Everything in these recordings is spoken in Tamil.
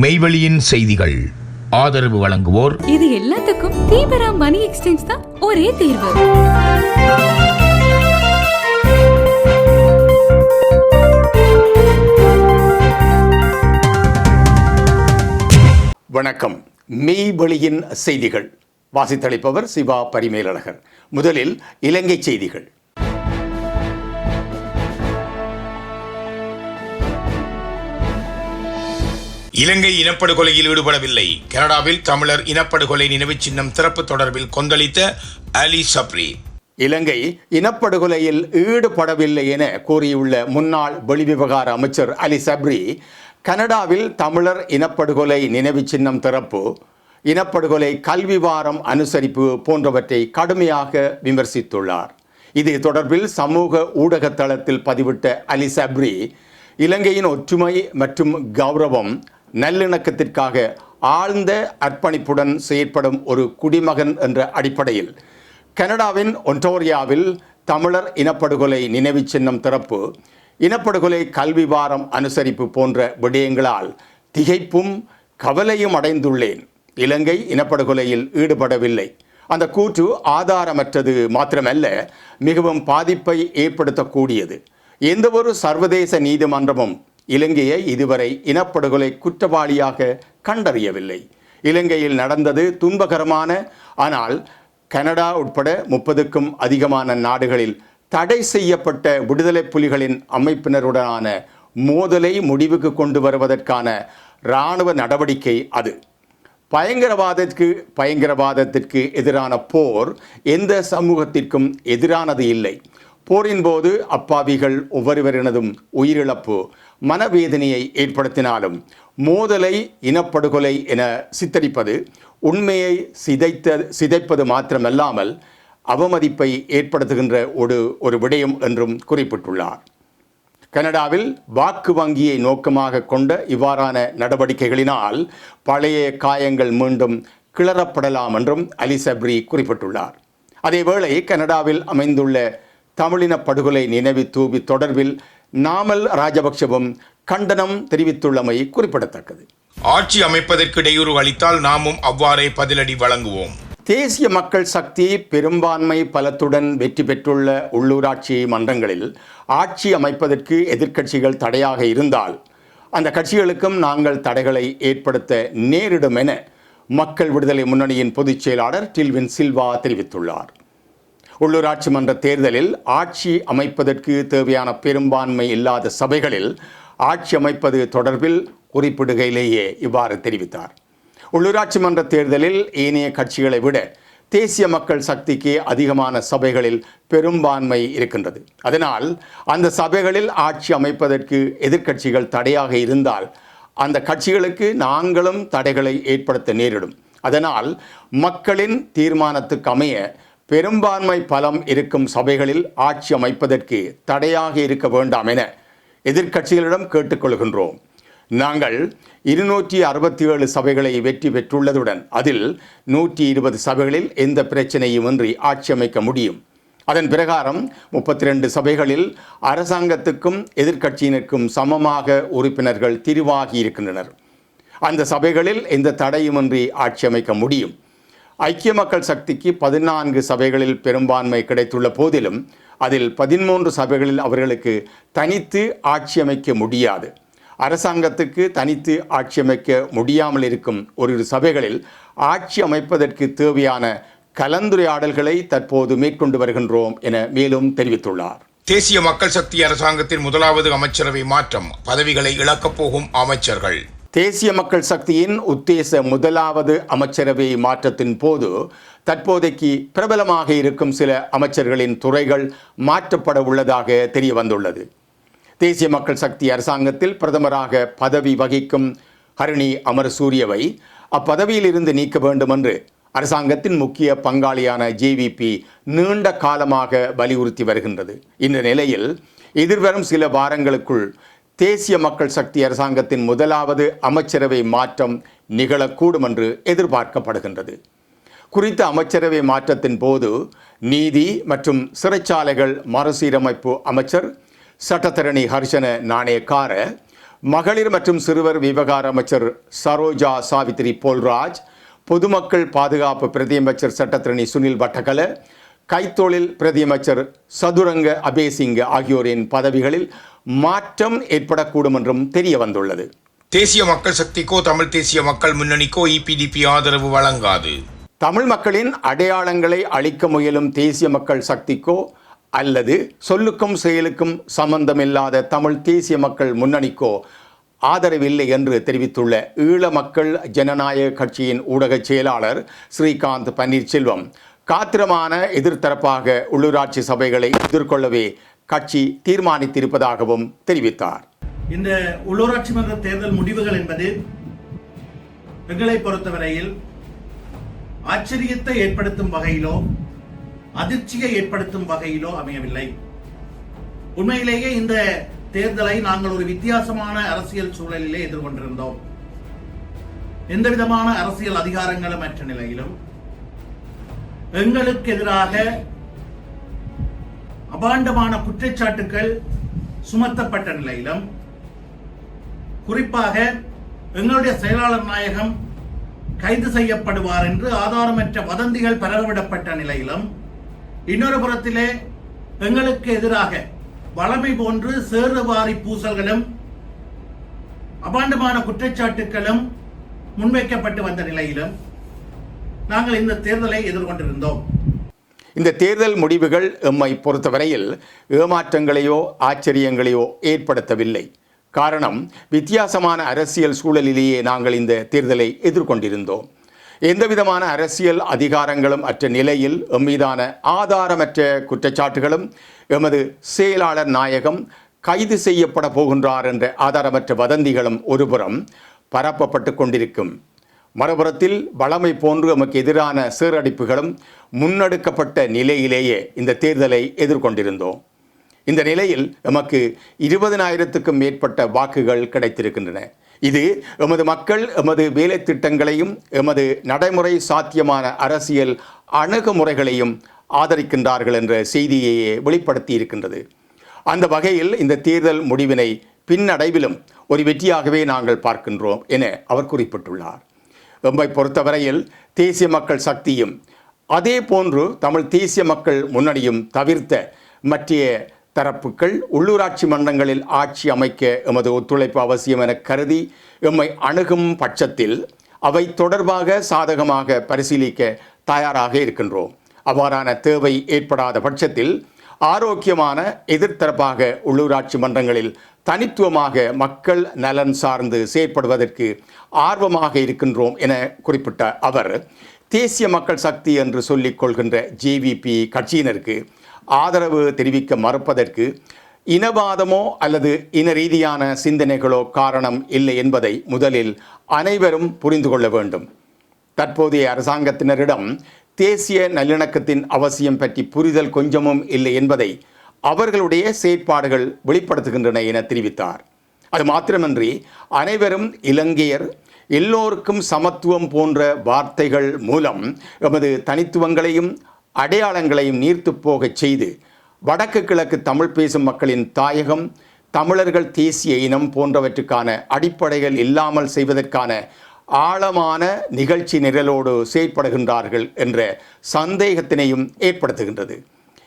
மெய்வெளியின் செய்திகள். ஆதரவு வழங்குவோர். இது எல்லாத்துக்கும் தீபரா மணி எக்ஸ்சேஞ்ச் தான் ஒரே தீர்வு. வணக்கம். மெய்வெளியின் செய்திகள். வாசித்தளிப்பவர் சிவா பரிமேலழகர். முதலில் இலங்கை செய்திகள். இலங்கை இனப்படுகொலையில் ஈடுபடவில்லை. கனடாவில் தமிழர் இனப்படுகொலை நினைவு சின்னம் திறப்பு தொடர்பில் கொந்தளித்த அலி சப்ரி. இலங்கை இனப்படுகொலையில் ஈடுபடவில்லை என கூறியுள்ள முன்னாள் வெளிவிவகார அமைச்சர் அலி சப்ரி கனடாவில் தமிழர் இனப்படுகொலை நினைவு சின்னம் திறப்பு இனப்படுகொலை கல்வி வாரம் அனுசரிப்பு போன்றவற்றை கடுமையாக விமர்சித்துள்ளார். இது தொடர்பில் சமூக ஊடக தளத்தில் பதிவிட்ட அலி சப்ரி இலங்கையின் ஒற்றுமை மற்றும் கௌரவம் நல்லிணக்கத்திற்காக ஆழ்ந்த அர்ப்பணிப்புடன் செயற்படும் ஒரு குடிமகன் என்ற அடிப்படையில் கனடாவின் ஒன்டோரியாவில் தமிழர் இனப்படுகொலை நினைவுச் சின்னம் திறப்பு இனப்படுகொலை கல்வி வாரம் அனுசரிப்பு போன்ற விடயங்களால் திகைப்பும் கவலையும் அடைந்துள்ளேன். இலங்கை இனப்படுகொலையில் ஈடுபடவில்லை. அந்த கூற்று ஆதாரமற்றது மாத்திரமல்ல மிகவும் பாதிப்பை ஏற்படுத்தக்கூடியது. எந்தவொரு சர்வதேச நீதிமன்றமும் இலங்கையை இதுவரை இனப்படுகொலை குற்றவாளியாக கண்டறியவில்லை. இலங்கையில் நடந்தது துன்பகரமான ஆனால் கனடா உட்பட முப்பதுக்கும் அதிகமான நாடுகளில் தடை செய்யப்பட்ட விடுதலை புலிகளின் அமைப்பினருடனான மோதலை முடிவுக்கு கொண்டு வருவதற்கான இராணுவ நடவடிக்கை அது. பயங்கரவாதத்திற்கு பயங்கரவாதத்திற்கு எதிரான போர் எந்த சமூகத்திற்கும் எதிரானது இல்லை. போரின் போது அப்பாவிகள் ஒவ்வொருவரினதும் உயிரிழப்பு. மனவேதனையை ஏற்படுத்தினாலும் மோதலை இனப்படுகொலை என சித்தரிப்பது உண்மையை சிதைத்த சிதைப்பது மாத்திரமல்லாமல் அவமதிப்பை ஏற்படுத்துகின்ற ஒரு ஒரு விடயம் என்றும் குறிப்பிட்டுள்ளார். கனடாவில் வாக்கு வங்கியை நோக்கமாக கொண்ட இவ்வாறான நடவடிக்கைகளினால் பழைய காயங்கள் மீண்டும் கிளறப்படலாம் என்றும் அலி சப்ரி குறிப்பிட்டுள்ளார். அதேவேளை கனடாவில் அமைந்துள்ள தமிழின படுகொலை நினைவு தூவி தொடர்பில் நாமல் ராஜபக்ஷவும் கண்டனம் தெரிவித்துள்ளமை குறிப்பிடத்தக்கது. ஆட்சி அமைப்பதற்கு இடையூறு அளித்தால் நாமும் அவ்வாறே பதிலடி வழங்குவோம். தேசிய மக்கள் சக்தி பெரும்பான்மை பலத்துடன் வெற்றி பெற்றுள்ள உள்ளூராட்சி மன்றங்களில் ஆட்சி அமைப்பதற்கு எதிர்க்கட்சிகள் தடையாக இருந்தால் அந்த கட்சிகளுக்கும் நாங்கள் தடைகளை ஏற்படுத்த நேரிடும் என மக்கள் விடுதலை முன்னணியின் பொதுச் செயலாளர் டில்வின் சில்வா தெரிவித்துள்ளார். உள்ளூராட்சி மன்ற தேர்தலில் ஆட்சி அமைப்பதற்கு தேவையான பெரும்பான்மை இல்லாத சபைகளில் ஆட்சி அமைப்பது தொடர்பில் குறிப்பிடுகையிலேயே இவ்வாறு தெரிவித்தார். உள்ளூராட்சி மன்ற தேர்தலில் ஏனைய கட்சிகளை விட தேசிய மக்கள் சக்திக்கு அதிகமான சபைகளில் பெரும்பான்மை இருக்கின்றது. அதனால் அந்த சபைகளில் ஆட்சி அமைப்பதற்கு எதிர்க்கட்சிகள் தடையாக இருந்தால் அந்த கட்சிகளுக்கு நாங்களும் தடைகளை ஏற்படுத்த நேரிடும். அதனால் மக்களின் தீர்மானத்துக்கு அமைய பெரும்பான்மை பலம் இருக்கும் சபைகளில் ஆட்சி அமைப்பதற்கு தடையாக இருக்க வேண்டாம் என எதிர்க்கட்சிகளிடம் கேட்டுக்கொள்கின்றோம். நாங்கள் இருநூற்றி அறுபத்தி ஏழு சபைகளை வெற்றி பெற்றுள்ளதுடன் அதில் நூற்றி இருபது சபைகளில் எந்த பிரச்சனையுமின்றி ஆட்சி அமைக்க முடியும். அதன் பிரகாரம் முப்பத்தி ரெண்டு சபைகளில் அரசாங்கத்துக்கும் எதிர்க்கட்சியினருக்கும் சமமாக உறுப்பினர்கள் தெரிவாகி இருக்கின்றனர். அந்த சபைகளில் எந்த தடையுமின்றி ஆட்சி அமைக்க முடியும். ஐக்கிய மக்கள் சக்திக்கு பதினான்கு சபைகளில் பெரும்பான்மை கிடைத்துள்ள போதிலும் அதில் பதிமூன்று சபைகளில் அவர்களுக்கு தனித்து ஆட்சி அமைக்க முடியாது. அரசாங்கத்துக்கு தனித்து ஆட்சி அமைக்க முடியாமல் இருக்கும் ஒரு சபைகளில் ஆட்சி அமைப்பதற்கு தேவையான கலந்துரையாடல்களை தற்போது மேற்கொண்டு வருகின்றோம் என மேலும் தெரிவித்துள்ளார். தேசிய மக்கள் சக்தி அரசாங்கத்தின் முதலாவது அமைச்சரவை மாற்றம் பதவிகளை இழக்கப் போகும் அமைச்சர்கள். தேசிய மக்கள் சக்தியின் உத்தேச முதலாவது அமைச்சரவை மாற்றத்தின் போது தற்போதைக்கு பிரபலமாக இருக்கும் சில அமைச்சர்களின் துறைகள் மாற்றப்பட உள்ளதாக தெரிய வந்துள்ளது தேசிய மக்கள் சக்தி அரசாங்கத்தில் பிரதமராக பதவி வகிக்கும் ஹரிணி அமரசூரியவை அப்பதவியில் இருந்து நீக்க வேண்டும் என்று அரசாங்கத்தின் முக்கிய பங்காளியான ஜேவிபி நீண்ட காலமாக வலியுறுத்தி வருகின்றது. இந்த நிலையில் எதிர்வரும் சில வாரங்களுக்குள் தேசிய மக்கள் சக்தி அரசாங்கத்தின் முதலாவது அமைச்சரவை மாற்றம் நிகழக்கூடும் என்று எதிர்பார்க்கப்படுகின்றது. குறித்த அமைச்சரவை மாற்றத்தின் போது நீதி மற்றும் சிறைச்சாலைகள் மறுசீரமைப்பு அமைச்சர் சட்டத்தரணி ஹர்ஷன நாணயக்கார மகளிர் மற்றும் சிறுவர் விவகார அமைச்சர் சரோஜா சாவித்ரி போல்ராஜ் பொதுமக்கள் பாதுகாப்பு பிரதியமைச்சர் சட்டத்திரணி சுனில் வட்டகல கைத்தொழில் பிரதியமைச்சர் சதுரங்க அபேசிங்க ஆகியோரின் பதவிகளில் மாற்றம் ஏற்படக்கூடும் என்றும் தெரிய வந்துள்ளது. தேசிய மக்கள் சக்திக்கோ தமிழ் தேசிய மக்கள் முன்னணிக்கோ இபிடிபி ஆதரவு வழங்காது. தமிழ் மக்களின் அடையாளங்களை அழிக்க முயலும் தேசிய மக்கள் சக்திக்கோ அல்லது சொல்லுக்கும் செயலுக்கும் சம்பந்தமில்லாத தமிழ் தேசிய மக்கள் முன்னணிக்கோ ஆதரவில்லை என்று தெரிவித்துள்ள ஈழ மக்கள் ஜனநாயக கட்சியின் ஊடகச் செயலாளர் ஸ்ரீகாந்த் பன்னீர்செல்வம் காத்திரமான எதிர்த்தரப்பாக உள்ளூராட்சி சபைகளை எதிர்கொள்ளவே கட்சி தீர்மானித்திருப்பதாகவும் தெரிவித்தார். இந்த உள்ளூராட்சி மன்ற தேர்தல் முடிவுகள் என்பது எங்களை பொறுத்தவரையில் ஆச்சரியத்தை ஏற்படுத்தும் வகையிலோ அதிர்ச்சியை ஏற்படுத்தும் வகையிலோ அமையவில்லை. உண்மையிலேயே இந்த தேர்தலை நாங்கள் ஒரு வித்தியாசமான அரசியல் சூழலிலே எதிர்கொண்டிருந்தோம். எந்த விதமான அரசியல் அதிகாரங்களும் அற்ற நிலையிலும் எங்களுக்கு எதிராக அபாண்டமான குற்றச்சாட்டுகள் சுமத்தப்பட்ட நிலையிலும் குறிப்பாக எங்களுடைய செயலாளர் நாயகம் கைது செய்யப்படுவார் என்று ஆதாரமற்ற வதந்திகள் பரவவிடப்பட்ட நிலையிலும் இன்னொரு புறத்திலே எங்களுக்கு எதிராக வளமை போன்று சேறுவாரி பூசல்களும் அபாண்டமான குற்றச்சாட்டுகளும் முன்வைக்கப்பட்டு வந்த நிலையிலும் நாங்கள் இந்த தேர்தலை எதிர்கொண்டிருந்தோம். இந்த தேர்தல் முடிவுகள் எம்மை பொறுத்தவரையில் ஏமாற்றங்களையோ ஆச்சரியங்களையோ ஏற்படுத்தவில்லை. காரணம் வித்தியாசமான அரசியல் சூழலிலேயே நாங்கள் இந்த தேர்தலை எதிர்கொண்டிருந்தோம். எந்தவிதமான அரசியல் அதிகாரங்களும் அற்ற நிலையில் எம்மீதான ஆதாரமற்ற குற்றச்சாட்டுகளும் எமது செயலாளர் நாயகம் கைது செய்யப்பட போகின்றார் என்ற ஆதாரமற்ற வதந்திகளும் ஒருபுறம் பரப்பப்பட்டு கொண்டிருக்கும். மறுபுறத்தில் வளமை போன்று எமக்கு எதிரான சீரடிப்புகளும் முன்னெடுக்கப்பட்ட நிலையிலேயே இந்த தேர்தலை எதிர்கொண்டிருந்தோம். இந்த நிலையில் எமக்கு இருபதனாயிரத்துக்கும் மேற்பட்ட வாக்குகள் கிடைத்திருக்கின்றன. இது எமது மக்கள் எமது வேலை திட்டங்களையும் எமது நடைமுறை சாத்தியமான அரசியல் அணுகுமுறைகளையும் ஆதரிக்கின்றார்கள் என்ற செய்தியையே வெளிப்படுத்தி இருக்கின்றது அந்த வகையில் இந்த தேர்தல் முடிவினை பின்னடைவிலும் ஒரு வெற்றியாகவே நாங்கள் பார்க்கின்றோம் என அவர் குறிப்பிட்டுள்ளார். எம்மை பொறுத்தவரையில் தேசிய மக்கள் சக்தியும் அதே போன்று தமிழ் தேசிய மக்கள் முன்னணியும் தவிர்த்த மற்ற தரப்புகள் உள்ளூராட்சி மன்றங்களில் ஆட்சி அமைக்க எமது ஒத்துழைப்பு அவசியம் என கருதி எம்மை அணுகும் பட்சத்தில் அவை தொடர்பாக சாதகமாக பரிசீலிக்க தயாராக இருக்கின்றோம். அவ்வாறான தேவை ஏற்படாத பட்சத்தில் ஆரோக்கியமான எதிர்த்தரப்பாக உள்ளூராட்சி மன்றங்களில் தனித்துவமாக மக்கள் நலன் சார்ந்து செயற்படுவதற்கு ஆர்வமாக இருக்கின்றோம் என குறிப்பிட்ட அவர் தேசிய மக்கள் சக்தி என்று சொல்லிக் கொள்கின்ற ஜேவிபி கட்சியினருக்கு ஆதரவு தெரிவிக்க மறுப்பதற்கு இனவாதமோ அல்லது இன ரீதியான சிந்தனைகளோ காரணம் இல்லை என்பதை முதலில் அனைவரும் புரிந்து கொள்ள வேண்டும். தற்போதைய அரசாங்கத்தினரிடம் தேசிய நல்லிணக்கத்தின் அவசியம் பற்றி புரிதல் கொஞ்சமும் இல்லை என்பதை அவர்களுடைய செயற்பாடுகள் வெளிப்படுத்துகின்றன என தெரிவித்தார். அது மாத்திரமன்றி அனைவரும் இலங்கையர் எல்லோருக்கும் சமத்துவம் போன்ற வார்த்தைகள் மூலம் எமது தனித்துவங்களையும் அடையாளங்களையும் நீர்த்து போகச் செய்து வடக்கு கிழக்கு தமிழ் பேசும் மக்களின் தாயகம் தமிழர்கள் தேசிய இனம் போன்றவற்றுக்கான அடிப்படைகள் இல்லாமல் செய்வதற்கான ஆழமான நிகழ்ச்சி நிரலோடு செயற்படுகின்றார்கள் என்ற சந்தேகத்தினையும் ஏற்படுத்துகின்றது.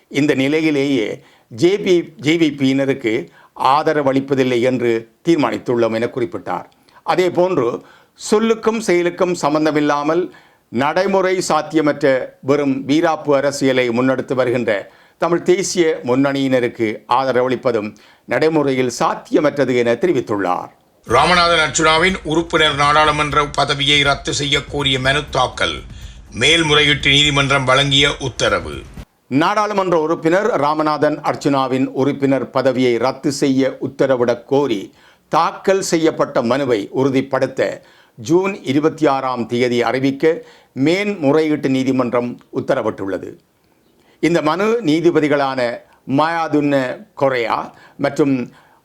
இந்த நிலையிலேயே ஜேபி ஜேவிபியினருக்கு ஆதரவளிப்பதில்லை என்று தீர்மானித்துள்ளோம் என குறிப்பிட்டார். அதே போன்று சொல்லுக்கும் செயலுக்கும் சம்பந்தமில்லாமல் நடைமுறை சாத்தியமற்ற வெறும் வீராப்பு அரசியலை முன்னெடுத்து வருகின்ற தமிழ் தேசிய முன்னணியினருக்கு ஆதரவளிப்பதும் நடைமுறையில் சாத்தியமற்றது என தெரிவித்துள்ளார். ராமநாதன் அர்ஜுனாவின் உறுப்பினர் நாடாளுமன்ற பதவியை ரத்து செய்ய கோரிய மனு தாக்கல் மேல்முறையீட்டு நீதிமன்றம் வழங்கிய உத்தரவு. நாடாளுமன்ற உறுப்பினர் ராமநாதன் அர்ச்சுனாவின் உறுப்பினர் பதவியை ரத்து செய்ய உத்தரவிடக் கோரி தாக்கல் செய்யப்பட்ட மனுவை உறுதிப்படுத்த ஜூன் இருபத்தி ஆறாம் தேதி அறிவிக்க மேன்முறையீட்டு நீதிமன்றம் உத்தரவிட்டுள்ளது. இந்த மனு நீதிபதிகளான மாயாதுன்ன கொரையா மற்றும்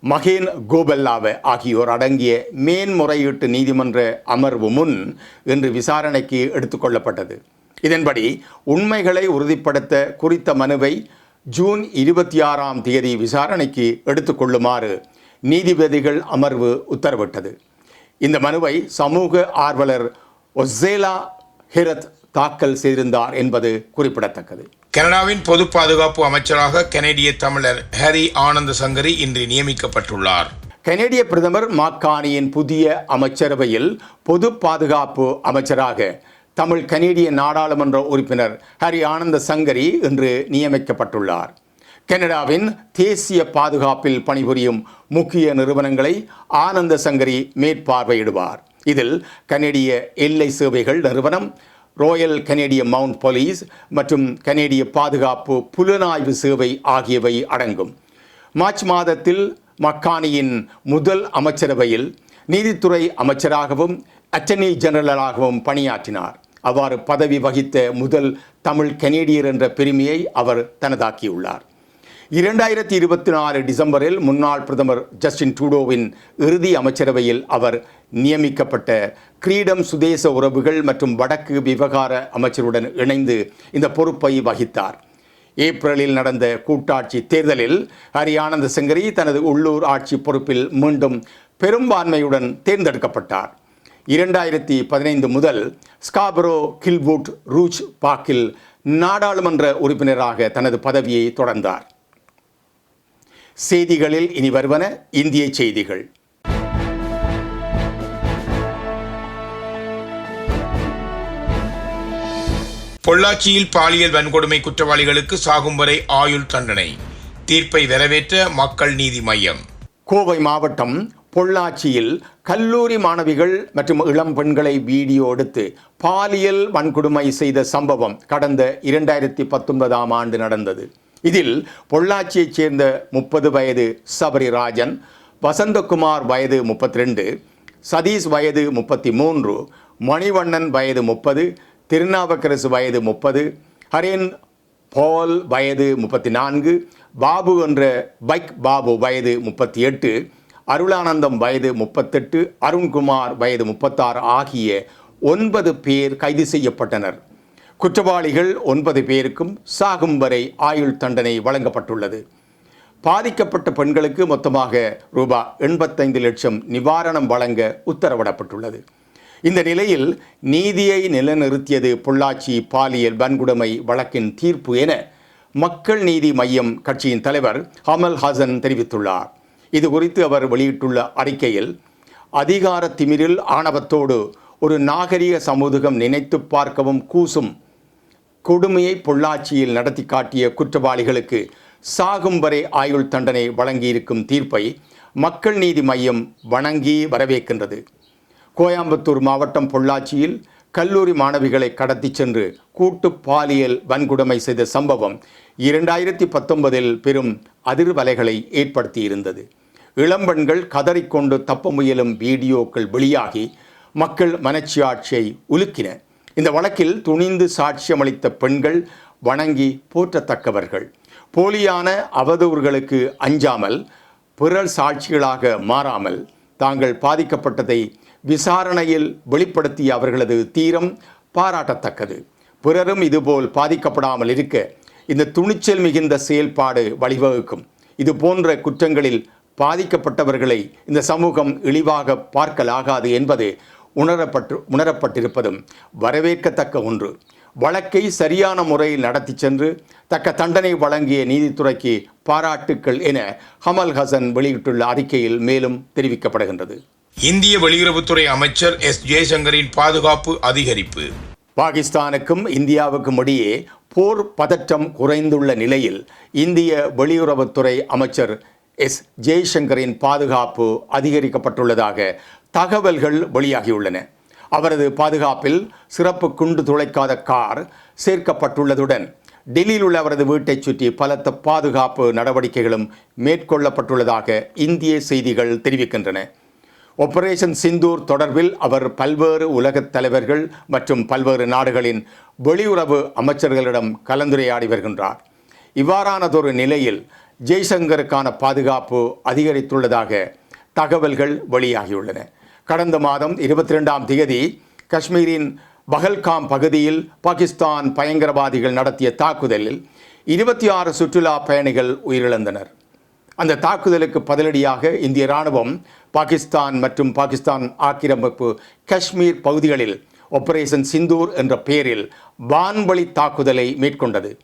மகேன் கோபல்லாவ ஆகியோர் அடங்கிய மேன்முறையீட்டு நீதிமன்ற அமர்வு முன் இன்று விசாரணைக்கு எடுத்துக்கொள்ளப்பட்டது இதன்படி உண்மைகளை உறுதிப்படுத்த குறித்த மனுவை ஜூன் இருபத்தி ஆறாம் தேதி விசாரணைக்கு எடுத்துக்கொள்ளுமாறு நீதிபதிகள் அமர்வு உத்தரவிட்டது. இந்த மனுவை சமூக ஆர்வலர் ஒசேலா ஹெரத் தாக்கல் செய்திருந்தார் என்பது குறிப்பிடத்தக்கது. கனடாவின் பொது பாதுகாப்பு அமைச்சராக கனேடிய தமிழர் ஹரி ஆனந்த சங்கரி இன்று நியமிக்கப்பட்டுள்ளார். கனேடிய பிரதமர் மாக்கானியின் புதிய அமைச்சரவையில் பொது பாதுகாப்பு அமைச்சராக தமிழ் கனேடிய நாடாளுமன்ற உறுப்பினர் ஹரி ஆனந்த சங்கரி இன்று நியமிக்கப்பட்டுள்ளார். கனடாவின் தேசிய பாதுகாப்பில் பணிபுரியும் முக்கிய நிறுவனங்களை ஆனந்த சங்கரி மேற்பார்வையிடுவார். இதில் கனேடிய எல்லை சேவைகள் நிறுவனம் ராயல் கனேடிய மவுண்ட் போலீஸ் மற்றும் கனேடிய பாதுகாப்பு புலனாய்வு சேவை ஆகியவை அடங்கும். மார்ச் மாதத்தில் மக்கானியின் முதல் அமைச்சரவையில் நீதித்துறை அமைச்சராகவும் அட்டர்னி ஜெனரலாகவும் பணியாற்றினார். அவ்வாறு பதவி வகித்த முதல் தமிழ் கனேடியர் என்ற பெருமையை அவர் தனதாக்கியுள்ளார். இரண்டாயிரத்தி இருபத்தி நாலு டிசம்பரில் முன்னாள் பிரதமர் ஜஸ்டின் ட்ரூடோவின் இறுதி அமைச்சரவையில் அவர் நியமிக்கப்பட்ட கிரீடம் சுதேச உறவுகள் மற்றும் வடக்கு விவகார அமைச்சருடன் இணைந்து இந்த பொறுப்பை வகித்தார். ஏப்ரலில் நடந்த கூட்டாட்சி தேர்தலில் ஹரி ஆனந்த தனது உள்ளூர் ஆட்சி பொறுப்பில் மீண்டும் பெரும்பான்மையுடன் தேர்ந்தெடுக்கப்பட்டார். இரண்டாயிரத்தி பதினைந்து முதல் ஸ்காபரோ கில்வுட் ரூச் பாக்கில் நாடாளுமன்ற உறுப்பினராக தனது பதவியை தொடர்ந்தார். செய்திகளில் இனி வருவன இந்திய செய்திகள். பொள்ளாச்சியில் பாலியல் வன்கொடுமை குற்றவாளிகளுக்கு சாகும் வரை ஆயுள் தண்டனை. தீர்ப்பை வரவேற்ற மக்கள் நீதி மையம். கோவை மாவட்டம் பொள்ளாச்சியில் கல்லூரி மாணவிகள் மற்றும் இளம் பெண்களை வீடியோ எடுத்து பாலியல் வன்கொடுமை செய்த சம்பவம் கடந்த இரண்டாயிரத்தி பத்தொன்பதாம் ஆண்டு நடந்தது. இதில் பொள்ளாச்சியைச் சேர்ந்த முப்பது வயது சபரிராஜன் வசந்தகுமார் வயது முப்பத்தி ரெண்டு சதீஷ் வயது முப்பத்தி மூன்று மணிவண்ணன் வயது முப்பது திருநாவுக்கரசு வயது முப்பது ஹரேன் பால் வயது முப்பத்தி நான்கு பாபு என்ற பைக் பாபு வயது முப்பத்தி எட்டு அருளானந்தம் வயது முப்பத்தெட்டு அருண்குமார் வயது முப்பத்தாறு ஆகிய ஒன்பது பேர் கைது செய்யப்பட்டனர். குற்றவாளிகள் ஒன்பது பேருக்கும் சாகும் வரை ஆயுள் தண்டனை வழங்கப்பட்டுள்ளது. பாதிக்கப்பட்ட பெண்களுக்கு மொத்தமாக ரூபா எண்பத்தைந்து லட்சம் நிவாரணம் வழங்க உத்தரவிடப்பட்டுள்ளது. இந்த நிலையில் நீதியை நிலைநிறுத்தியது பொள்ளாச்சி பாலியல் வன்கொடுமை வழக்கின் தீர்ப்பு என மக்கள் நீதி மையம் கட்சியின் தலைவர் அமல் ஹசன் தெரிவித்துள்ளார். இது குறித்து அவர் வெளியிட்டுள்ள அறிக்கையில் அதிகார திமிரில் ஆணவத்தோடு ஒரு நாகரிக சமூகம் நினைத்து பார்க்கவும் கூசும் கொடுமையை பொள்ளாச்சியில் நடத்தி காட்டிய குற்றவாளிகளுக்கு சாகும் வரை ஆயுள் தண்டனை வழங்கியிருக்கும் தீர்ப்பை மக்கள் நீதி மையம் வணங்கி வரவேற்கின்றது. கோயம்புத்தூர் மாவட்டம் பொள்ளாச்சியில் கல்லூரி மாணவிகளை கடத்திச் சென்று கூட்டு பாலியல் வன்கொடுமை செய்த சம்பவம் இரண்டாயிரத்தி பத்தொன்பதில் பெரும் அதிர்வலைகளை ஏற்படுத்தியிருந்தது. இளம்பெண்கள் கதறிக்கொண்டு தப்ப முயலும் வீடியோக்கள் வெளியாகி மக்கள் மனச்சியாட்சியை உலுக்கின. இந்த வழக்கில் துணிந்து சாட்சியமளித்த பெண்கள் வணங்கி போற்றத்தக்கவர்கள். போலியான அவதூறுகளுக்கு அஞ்சாமல் பிறர் சாட்சிகளாக மாறாமல் தாங்கள் பாதிக்கப்பட்டதை விசாரணையில் வெளிப்படுத்திய அவர்களது தீரம் பாராட்டத்தக்கது. பிறரும் இதுபோல் பாதிக்கப்படாமல் இருக்க இந்த துணிச்சல் மிகுந்த செயல்பாடு வழிவகுக்கும். இது போன்ற குற்றங்களில் பாதிக்கப்பட்டவர்களை இந்த சமூகம் இழிவாக பார்க்கலாகாது என்பது உணரப்பட்டு உணரப்பட்டிருப்பதும் வரவேற்கத்தக்க ஒன்று. வழக்கை சரியான முறையில் நடத்தி சென்று தக்க தண்டனை வழங்கிய நீதித்துறைக்கு பாராட்டுக்கள் என ஹமல் ஹசன் வெளியிட்டுள்ள அறிக்கையில் மேலும் தெரிவிக்கப்படுகின்றது. இந்திய வெளியுறவுத்துறை அமைச்சர் எஸ். ஜெய்சங்கரின் பாதுகாப்பு அதிகரிப்பு. பாகிஸ்தானுக்கும் இந்தியாவுக்கும் இடையே போர் பதற்றம் குறைந்துள்ள நிலையில் இந்திய வெளியுறவுத்துறை அமைச்சர் எஸ். ஜெய்சங்கரின் பாதுகாப்பு அதிகரிக்கப்பட்டுள்ளதாக தகவல்கள் வெளியாகியுள்ளன. அவரது பாதுகாப்பில் சிறப்பு குண்டு துளைக்காத கார் சேர்க்கப்பட்டுள்ளதுடன் டெல்லியில் உள்ள அவரது வீட்டைச் சுற்றி பலத்த பாதுகாப்பு நடவடிக்கைகளும் மேற்கொள்ளப்பட்டுள்ளதாக இந்திய செய்திகள் தெரிவிக்கின்றன. ஒப்பரேஷன் சிந்தூர் தொடர்பில் அவர் பல்வேறு உலகத் தலைவர்கள் மற்றும் பல்வேறு நாடுகளின் வெளியுறவு அமைச்சர்களிடம் கலந்துரையாடி வருகின்றார். இவ்வாறானதொரு நிலையில் ஜெய்சங்கருக்கான பாதுகாப்பு அதிகரித்துள்ளதாக தகவல்கள் வெளியாகியுள்ளன. கடந்த மாதம் இருபத்தி ரெண்டாம் தேதி காஷ்மீரின் பகல்காம் பகுதியில் பாகிஸ்தான் பயங்கரவாதிகள் நடத்திய தாக்குதலில் இருபத்தி ஆறு சுற்றுலா பயணிகள் உயிரிழந்தனர். அந்த தாக்குதலுக்கு பதிலடியாக இந்திய ராணுவம் பாகிஸ்தான் மற்றும் பாகிஸ்தான் ஆக்கிரமிப்பு காஷ்மீர் பகுதிகளில் ஆபரேஷன் சிந்தூர் என்ற பெயரில் வான்வழி தாக்குதலை மேற்கொண்டது.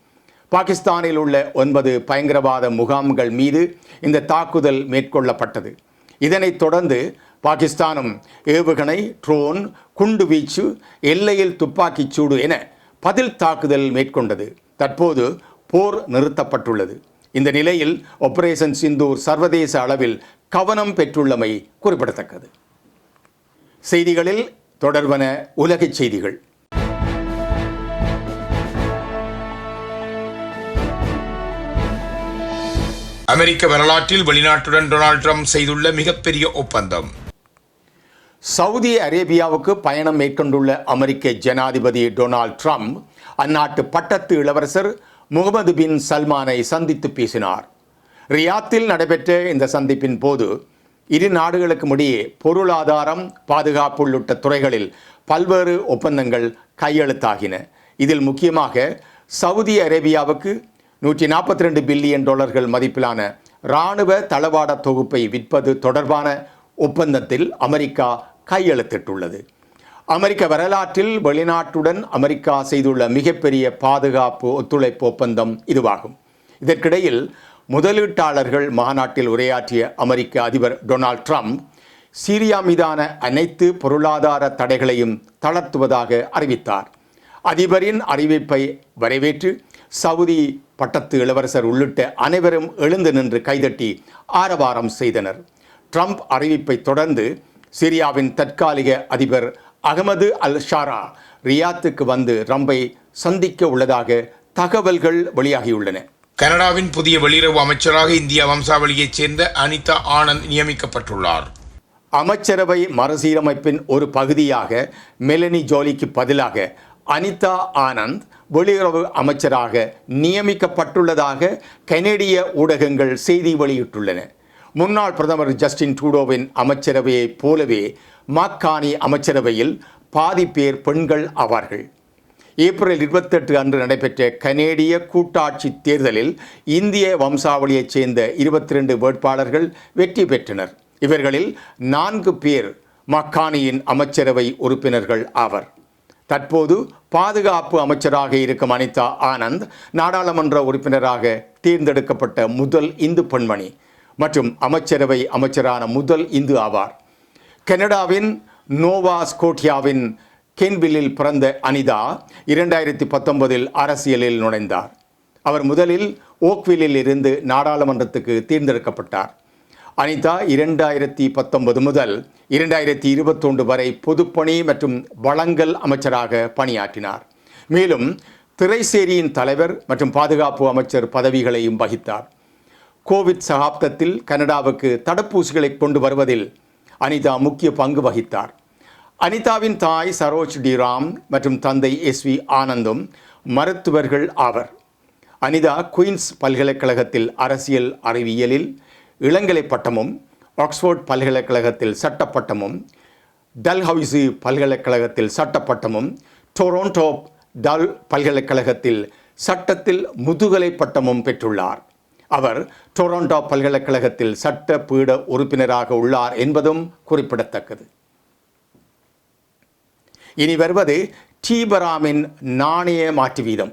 பாகிஸ்தானில் உள்ள ஒன்பது பயங்கரவாத முகாம்கள் மீது இந்த தாக்குதல் மேற்கொள்ளப்பட்டது. இதனைத் தொடர்ந்து பாகிஸ்தானும் ஏவுகணை ட்ரோன் குண்டு வீச்சு எல்லையில் துப்பாக்கிச் சூடு என பதில் தாக்குதல் மேற்கொண்டது. தற்போது போர் நிறுத்தப்பட்டுள்ளது. இந்த நிலையில் ஆபரேஷன் சிந்தூர் சர்வதேச அளவில் கவனம் பெற்றுள்ளமை குறிப்பிடத்தக்கது. செய்திகளில் தொடர்வன உலகச் செய்திகள். அமெரிக்க வரலாற்றில் வெளிநாட்டுடன் டொனால்ட் ட்ரம்ப் செய்துள்ள மிகப்பெரிய ஒப்பந்தம். சவுதி அரேபியாவுக்கு பயணம் மேற்கொண்டுள்ள அமெரிக்க ஜனாதிபதி டொனால்ட் ட்ரம்ப் அந்நாட்டு பட்டத்து இளவரசர் முகமது பின் சல்மானை சந்தித்து பேசினார். ரியாத்தில் நடைபெற்ற இந்த சந்திப்பின் போது இரு நாடுகளுக்கும் இடையே பொருளாதாரம் பாதுகாப்பு உள்ளிட்ட துறைகளில் பல்வேறு ஒப்பந்தங்கள் கையெழுத்தாகின. இதில் முக்கியமாக சவுதி அரேபியாவுக்கு நூற்றி நாற்பத்தி ரெண்டு பில்லியன் டாலர்கள் மதிப்பிலான இராணுவ தளவாட தொகுப்பை விற்பது தொடர்பான ஒப்பந்தத்தில் அமெரிக்கா கையெழுத்திட்டுள்ளது. அமெரிக்க வரலாற்றில் வெளிநாட்டுடன் அமெரிக்கா செய்துள்ள மிகப்பெரிய பாதுகாப்பு ஒத்துழைப்பு ஒப்பந்தம் இதுவாகும். இதற்கிடையில் முதலீட்டாளர்கள் மாநாட்டில் உரையாற்றிய அமெரிக்க அதிபர் டொனால்ட் ட்ரம்ப் சீரியா மீதான அனைத்து பொருளாதார தடைகளையும் தளர்த்துவதாக அறிவித்தார். அதிபரின் அறிவிப்பை வரவேற்று சவுதி பட்டத்து இளவரசர் உள்ளிட்ட அனைவரும் எழுந்து நின்று கைதட்டி ஆரவாரம் செய்தனர். ட்ரம்ப் அறிவிப்பை தொடர்ந்து சிரியாவின் தற்காலிக அதிபர் அகமது அல் ஷாரா ரியாத்துக்கு வந்து ட்ரம்பை சந்திக்க உள்ளதாக தகவல்கள் வெளியாகியுள்ளன. கனடாவின் புதிய வெளியுறவு அமைச்சராக இந்திய வம்சாவளியைச் சேர்ந்த அனிதா ஆனந்த் நியமிக்கப்பட்டுள்ளார். அமைச்சரவை மறுசீரமைப்பின் ஒரு பகுதியாக மெலனி ஜோலிக்கு பதிலாக அனிதா ஆனந்த் வெளியுறவு அமைச்சராக நியமிக்கப்பட்டுள்ளதாக கனேடிய ஊடகங்கள் செய்தி வெளியிட்டுள்ளன. முன்னாள் பிரதமர் ஜஸ்டின் ட்ரூடோவின் அமைச்சரவையைப் போலவே மாக்கானி அமைச்சரவையில் பாதி பேர் பெண்கள் ஆவார்கள். ஏப்ரல் இருபத்தெட்டு அன்று நடைபெற்ற கனேடிய கூட்டாட்சி தேர்தலில் இந்திய வம்சாவளியைச் சேர்ந்த இருபத்தி ரெண்டு வேட்பாளர்கள் வெற்றி பெற்றனர். இவர்களில் நான்கு பேர் மக்கானியின் அமைச்சரவை உறுப்பினர்கள் ஆவர். தற்போது பாதுகாப்பு அமைச்சராக இருக்கும் அனிதா ஆனந்த் நாடாளுமன்ற உறுப்பினராக தேர்ந்தெடுக்கப்பட்ட முதல் இந்து பெண்மணி மற்றும் அமைச்சரவை அமைச்சரான முதல் இந்து ஆவார். கனடாவின் நோவா ஸ்கோட்டியாவின் கென்வில்லில் பிறந்த அனிதா இரண்டாயிரத்தி பத்தொன்பதில் அரசியலில் நுழைந்தார். அவர் முதலில் ஓக்வில்லில் இருந்து நாடாளுமன்றத்துக்கு தேர்ந்தெடுக்கப்பட்டார். அனிதா இரண்டாயிரத்தி பத்தொன்பது முதல் இரண்டாயிரத்தி இருபத்தொன்று வரை பொதுப்பணி மற்றும் வளங்கல் அமைச்சராக பணியாற்றினார். மேலும் திரைசேரியின் தலைவர் மற்றும் பாதுகாப்பு அமைச்சர் பதவிகளையும் வகித்தார். கோவிட் சகாப்தத்தில் கனடாவுக்கு தடுப்பூசிகளை கொண்டு வருவதில் அனிதா முக்கிய பங்கு வகித்தார். அனிதாவின் தாய் சரோஜ் டி ராம் மற்றும் தந்தை எஸ் வி ஆனந்தும் மருத்துவர்கள் ஆவர். அனிதா குயின்ஸ் பல்கலைக்கழகத்தில் அரசியல் அறிவியலில் இளங்கலை பட்டமும் ஆக்ஸ்போர்ட் பல்கலைக்கழகத்தில் சட்டப்பட்டமும் டல்ஹவுசி பல்கலைக்கழகத்தில் சட்டப்பட்டமும் டொரோண்டோ டல் பல்கலைக்கழகத்தில் சட்டத்தில் முதுகலை பட்டமும் பெற்றுள்ளார். அவர் டொரோண்டோ பல்கலைக்கழகத்தில் சட்ட பீட உறுப்பினராக உள்ளார் என்பதும் குறிப்பிடத்தக்கது. இனி வருவது டீபராமின் நாணய மாற்று வீதம்.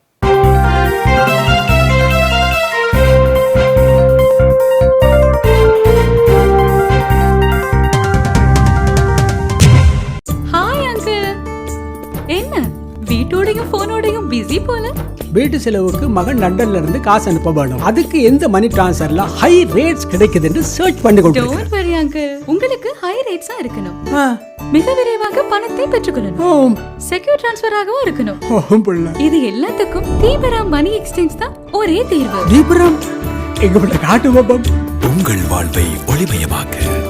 வீட்டு செலவுக்கு மகன் லண்டன்ல இருந்து காசு அனுப்ப வேணும். அதுக்கு எந்த மணி டிரான்ஸ்ஃபர்ல ஹை ரேட்ஸ் கிடைக்குதுன்னு சர்ச் பண்ணி அங்கிள் உங்களுக்கு ஹை ரேட்ஸா இருக்கணும். ஆ, மிக விரைவாக பணத்தை பெற்றுக்கொள்ளணும். ஓம் செக்யூர் டிரான்ஸ்ஃபராகவும் இருக்கணும். ஓம் புள்ள. இது எல்லாத்துக்கும் தீபரா மணி எக்ஸ்சேஞ்ச் தான் ஒரே தீர்வு. தீபுரம்? எங்க காட்டு உங்கள் வாழ்வை ஒளிமயமாக்க.